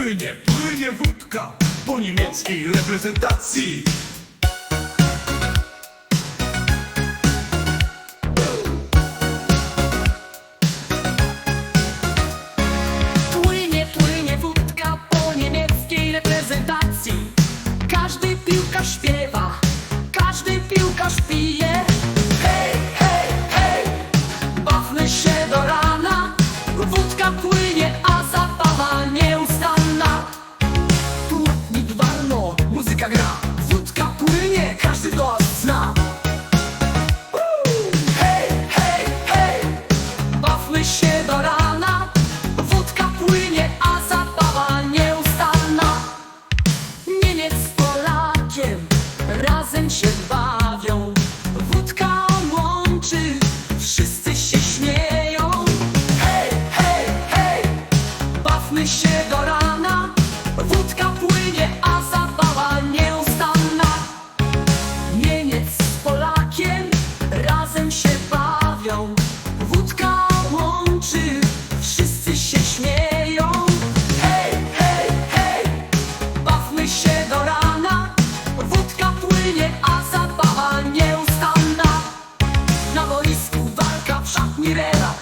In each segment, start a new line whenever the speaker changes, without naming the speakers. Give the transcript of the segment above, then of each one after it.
Płynie, płynie wódka po niemieckiej reprezentacji.
身法 guirela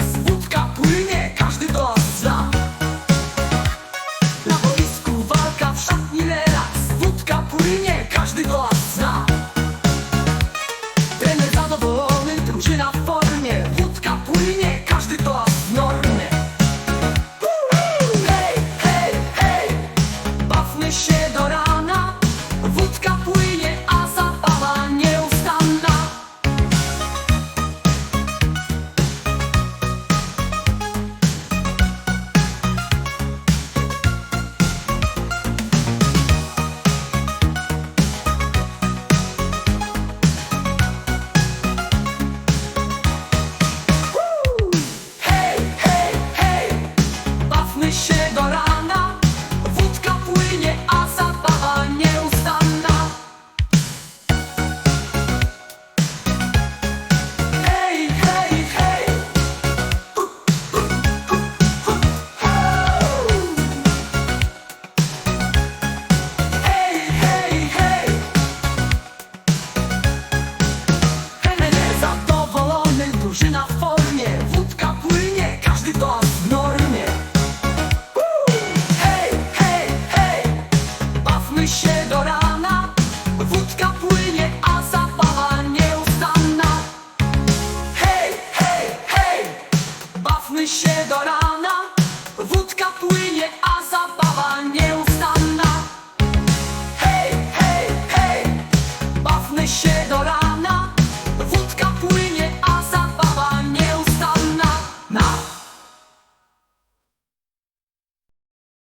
chega a hora. się do rana. Wódka płynie, a zabawa nie